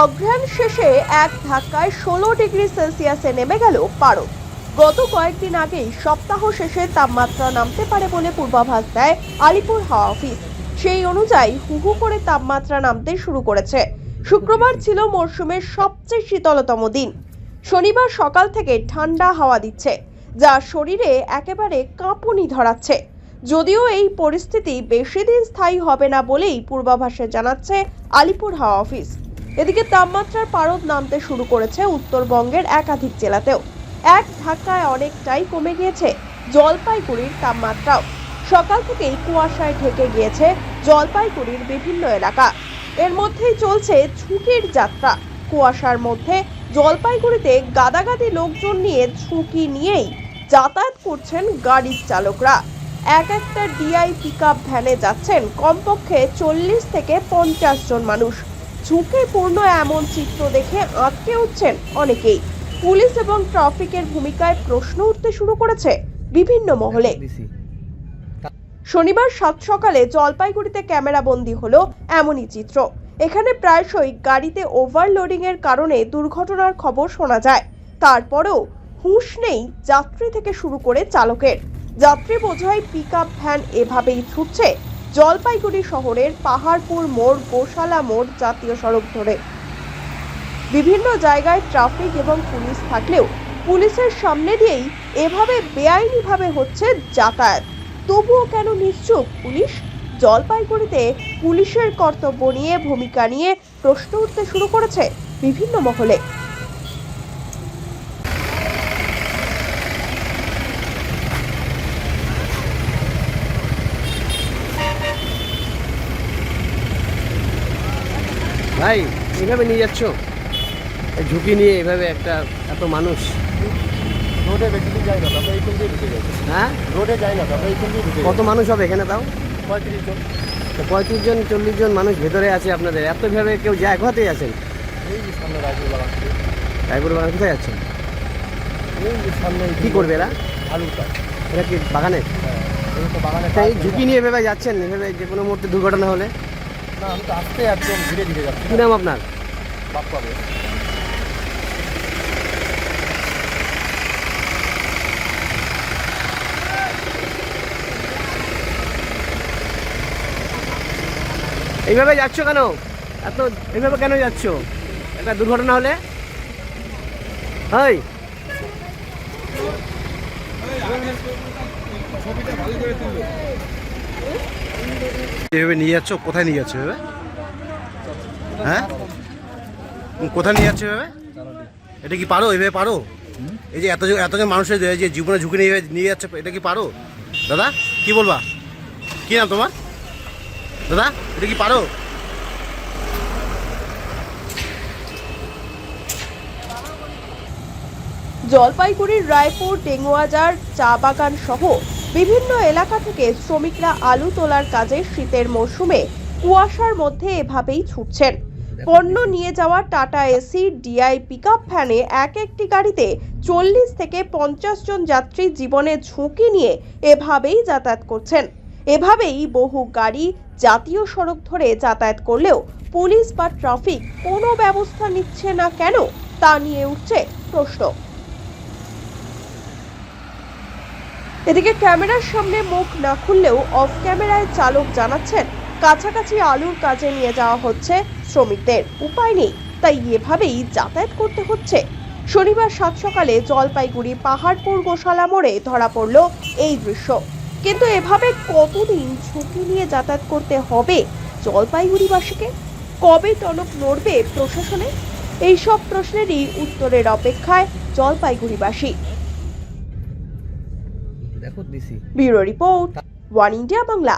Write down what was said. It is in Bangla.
অঘ্রাণ শেষে এক ধাক্কায় ষোলো ডিগ্রি সেলসিয়াসে নেমে গেল পারদ গত কয়েকদিন আগেই সপ্তাহ শেষে তাপমাত্রা নামতে পারে বলে পূর্বাভাস দেয় আলিপুর হাওয়া অফিস। সেই অনুযায়ী হু হু করে তাপমাত্রা নামতে শুরু করেছে। শুক্রবার ছিল মরশুমের সবচেয়ে শীতলতম দিন। শনিবার সকাল থেকে ঠান্ডা হাওয়া দিচ্ছে, যা শরীরে একেবারে কাঁপুনি ধরাচ্ছে। যদিও এই পরিস্থিতি বেশি দিন স্থায়ী হবে না বলেই পূর্বাভাসে জানাচ্ছে আলিপুর হাওয়া অফিস। এদিকে তাপমাত্রার পারদ নামতে শুরু করেছে উত্তরবঙ্গের একাধিক জেলাতেও। এক ধাক্কায় অনেকটাই কমে গিয়েছে জলপাইগুড়ির তাপমাত্রাও। সকাল থেকেই কুয়াশায় ঢেকে গিয়েছে জলপাইগুড়ির বিভিন্ন এলাকা। এর মধ্যেই চলছে ঝুঁকির যাত্রা। কুয়াশার মধ্যে জলপাইগুড়িতে গাদাগাদি লোকজন নিয়ে ঝুঁকি নিয়েই যাতায়াত করছেন গাড়ির চালকরা। এক একটা ডিআই পিকআপ ভ্যানে যাচ্ছেন কমপক্ষে চল্লিশ থেকে পঞ্চাশ জন মানুষ। ঝুঁকিপূর্ণ এমন চিত্র দেখে আটকে উঠছেন অনেকেই। পুলিশ এবং ট্রাফিকের ভূমিকায় প্রশ্ন উঠতে শুরু করেছে বিভিন্ন মহলে। শনিবার সাত সকালে জলপাইগুড়িতে ক্যামেরা বন্দি হলো এমনই চিত্র। এখানে প্রায়শই গাড়িতে ওভারলোডিং এর কারণে দুর্ঘটনার খবর শোনা যায়। তারপরেও হুঁশ নেই যাত্রী থেকে শুরু করে চালকের। যাত্রী বোঝাই পিক ভ্যান এভাবেই ছুটছে জলপাইগুড়ি শহরের পাহাড়পুর মোড়, গোশালা মোড় জাতীয় সড়ক ধরে। বিভিন্ন জায়গায় ট্রাফিক এবং পুলিশ থাকলেও পুলিশের সামনে দিয়েই এভাবে বেআইনিভাবে হচ্ছে যাতায়াত। তবুও কেন নিশ্চুপ পুলিশ? জলপাইগুড়িতে পুলিশের কর্তব্য নিয়ে ভূমিকা নিয়ে প্রশ্ন উঠতে শুরু করেছে বিভিন্ন মহলে। ভাই এইভাবে নিয়ে যাচ্ছ? ঝুঁকি নিয়ে এভাবে একটা এত মানুষ? রোডে বেশি দিন যায় না তবে এইখান দিয়ে ঢুকে যায় হ্যাঁ? রোডে যায় না তবে এইখান দিয়ে ঢুকে কত মানুষ হবে এখানে তাও? পঁয়ত্রিশ জন। তো পঁয়ত্রিশ জন চল্লিশ জন মানুষ ভেতরে আছে আপনাদের। এতভাবে কেউ যায় ঘুমাতেই আছেন? এই সামনে রাজুর বাগান রায়পুর বাগান কোথায় যাচ্ছেন? সামনে কি করবে এরা? আলু চাষ এরা কি বাগানে? হ্যাঁ এই বাগানে তা এই কাজ ঝুঁকি নিয়ে এভাবে যাচ্ছেন এভাবে যে কোনো মুহূর্তে দুর্ঘটনা হলে? না আমি তো আসতে একদম ধীরে ধীরে যাচ্ছি কী নাম আপনার এইভাবে যাচ্ছ কেন এত এইভাবে কেন যাচ্ছ একটা দুর্ঘটনা হলে হয় এভাবে নিয়ে যাচ্ছ? কোথায় নিয়ে যাচ্ছ এভাবে? হ্যাঁ? কোথায় নিয়ে যাচ্ছ এভাবে? এটা কি পারো? এভাবে পারো? এই যে এতজন এতজন মানুষের যে- জীবনে ঝুঁকি নিয়ে নিয়ে যাচ্ছে, এটা কি পারো? দাদা, কি বলবা? কি নাম তোমার? দাদা, এটা কি পারো? জলপাইগুড়ির রায়পুর, ডেঙ্গুয়াজার, চা বাগান সহ বিভিন্ন এলাকা থেকে শ্রমিকরা আলু তোলার কাজে শীতের মরশুমে কুয়াশার মধ্যে এভাবেই ছুটছেন। পণ্য নিয়ে যাওয়া টাটা এসি, ডিআই পিকআপ ভ্যানে এক একটি গাড়িতে চল্লিশ থেকে পঞ্চাশ জন যাত্রী জীবনের ঝুঁকি নিয়ে এভাবেই যাতায়াত করছেন। এভাবেই বহু গাড়ি জাতীয় সড়ক ধরে যাতায়াত করলেও পুলিশ বা ট্রাফিক কোনো ব্যবস্থা নিচ্ছে না কেন তা নিয়ে উঠছে প্রশ্ন। এদিকে ক্যামেরার সামনে মুখ না খুললেও অফ ক্যামেরায় চালক জানাচ্ছেন, কাছাকাছি আলুর কাজে নিয়ে যাওয়া হচ্ছে শ্রমিকদের। উপায় নেই, তাই এভাবেই যাতায়াত করতে হচ্ছে। শনিবার সাত সকালে জলপাইগুড়ি পাহাড়পুর গোশালা মোড়ে ধরা পড়ল এই দৃশ্য। কিন্তু এভাবে কতদিন ঝুঁকি নিয়ে যাতায়াত করতে হবে জলপাইগুড়িবাসীকে? কবে টনক নড়বে প্রশাসনে? এইসব প্রশ্নেরই উত্তরের অপেক্ষায় জলপাইগুড়িবাসী। Bureau report One India Bangla